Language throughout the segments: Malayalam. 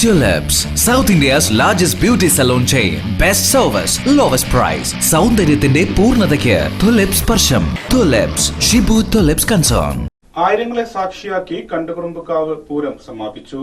Tulips, South India's largest beauty salon chain. Best service, lowest price. സൗന്ദര്യത്തിന്റെ പൂർണതയ്ക്ക് തുലിപ്സ് സ്പർശം തുലിപ്സ് ഷിബു തുലിപ്സ് കൺസേൺ ആയിരങ്ങളെ സാക്ഷിയാക്കി കണ്ടുകുറുമ്പുകാവ് പൂരം സമാപിച്ചു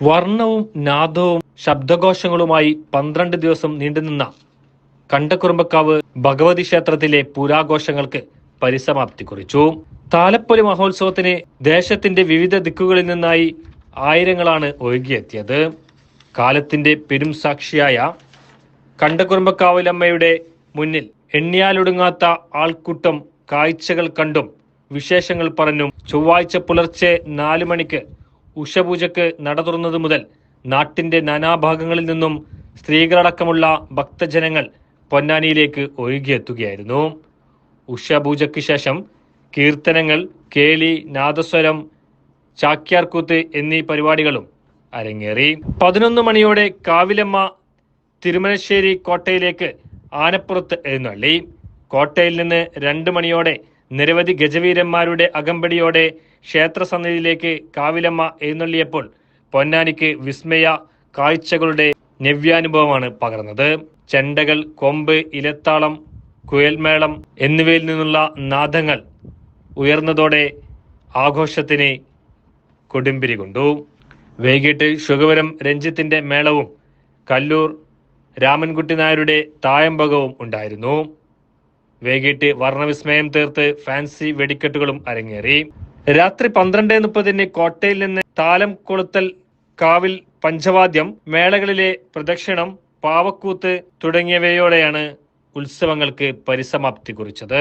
വർണവും നാദവും ശബ്ദഘോഷങ്ങളുമായി പന്ത്രണ്ട് ദിവസം നീണ്ടുനിന്ന കണ്ടക്കുറുമ്പക്കാവ് ഭഗവതി ക്ഷേത്രത്തിലെ പുരാഘോഷങ്ങൾക്ക് പരിസമാപ്തി കുറിച്ചു. താലപ്പൊലി മഹോത്സവത്തിന് ദേശത്തിന്റെ വിവിധ ദിക്കുകളിൽ നിന്നായി ആയിരങ്ങളാണ് ഒഴുകിയെത്തിയത്. കാലത്തിന്റെ പെരും സാക്ഷിയായ കണ്ടക്കുറുമ്പക്കാവിലമ്മയുടെ മുന്നിൽ എണ്ണിയാലൊടുങ്ങാത്ത ആൾക്കൂട്ടം കാഴ്ചകൾ കണ്ടും വിശേഷങ്ങൾ പറഞ്ഞും ചൊവ്വാഴ്ച പുലർച്ചെ നാലു മണിക്ക് ഉഷപൂജക്ക് നട തുറന്നത് മുതൽ നാട്ടിന്റെ നാനാഭാഗങ്ങളിൽ നിന്നും സ്ത്രീകളടക്കമുള്ള ഭക്തജനങ്ങൾ പൊന്നാനിയിലേക്ക് ഒഴുകിയെത്തുകയായിരുന്നു. ഉഷപൂജയ്ക്ക് ശേഷം കീർത്തനങ്ങൾ കേളി നാദസ്വരം ചാക്യാർകൂത്ത് എന്നീ പരിപാടികളും അരങ്ങേറി. പതിനൊന്ന് മണിയോടെ കാവിലമ്മ തിരുമനശ്ശേരി കോട്ടയിലേക്ക് ആനപ്പുറത്ത് എഴുന്നള്ളി. കോട്ടയിൽ നിന്ന് രണ്ട് മണിയോടെ നിരവധി ഗജവീരന്മാരുടെ അകമ്പടിയോടെ ക്ഷേത്രസന്നിധിയിലേക്ക് കാവിലമ്മ എഴുന്നള്ളിയപ്പോൾ പൊന്നാനിക്ക് വിസ്മയ കാഴ്ചകളുടെ നവ്യാനുഭവമാണ് പകർന്നത്. ചെണ്ടകൾ കൊമ്പ് ഇലത്താളം കുയൽമേളം എന്നിവയിൽ നിന്നുള്ള നാദങ്ങൾ ഉയർന്നതോടെ ആഘോഷത്തിന് കൊടുമ്പിരി കൊണ്ടു. വൈകിട്ട് ശുഗവരം രഞ്ജിത്തിന്റെ മേളവും കല്ലൂർ രാമൻകുട്ടി നായരുടെ തായമ്പകവും ഉണ്ടായിരുന്നു. വൈകിട്ട് വർണവിസ്മയം തീർത്ത് ഫാൻസി വെടിക്കെട്ടുകളും അരങ്ങേറി. രാത്രി പന്ത്രണ്ട് മുപ്പതിന് കോട്ടയിൽ നിന്ന് താലം കൊളുത്തൽ കാവിൽ പഞ്ചവാദ്യം മേളകളിലെ പ്രദക്ഷിണം പാവക്കൂത്ത് തുടങ്ങിയവയോടെയാണ് ഉത്സവങ്ങൾക്ക് പരിസമാപ്തി കുറിച്ചത്.